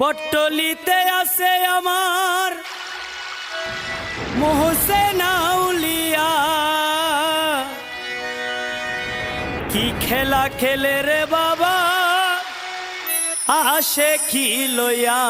বটলিতে আছে আমার মোহসেনাউলিয়া। কি খেলা খেলে রে বাবা? আসে কি লইয়া?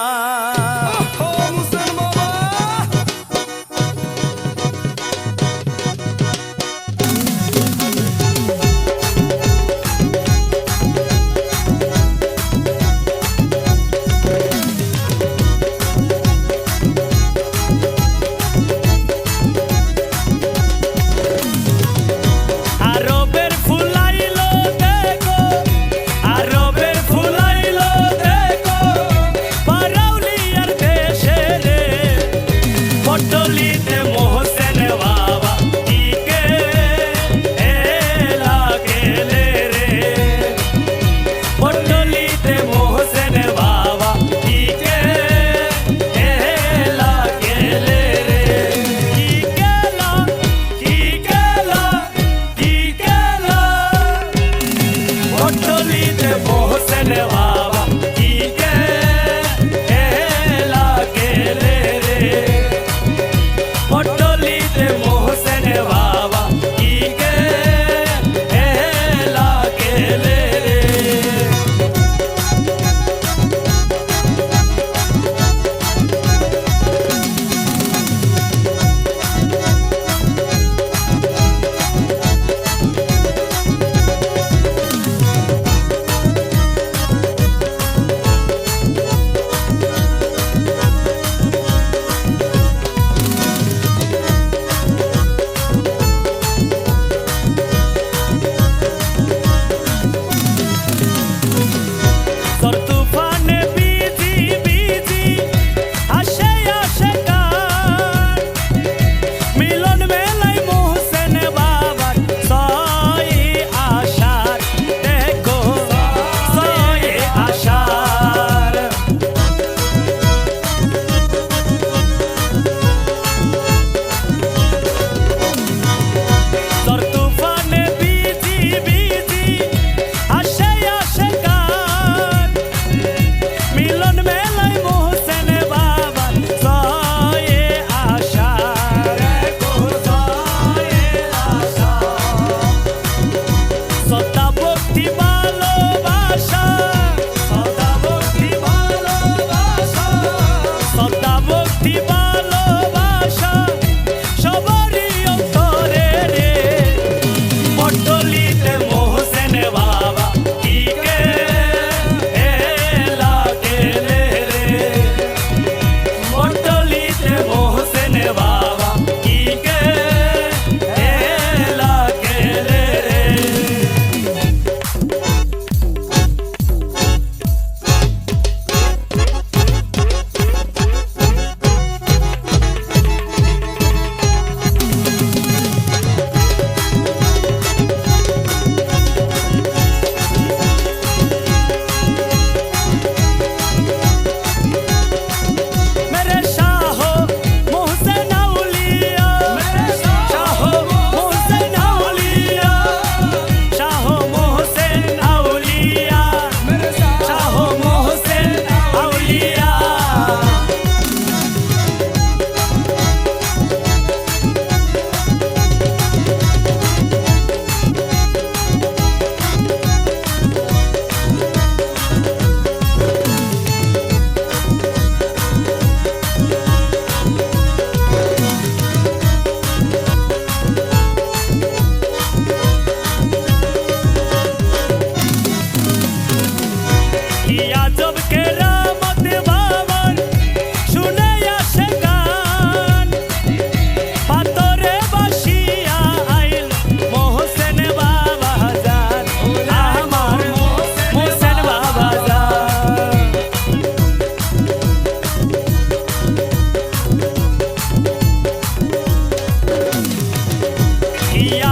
Yeah.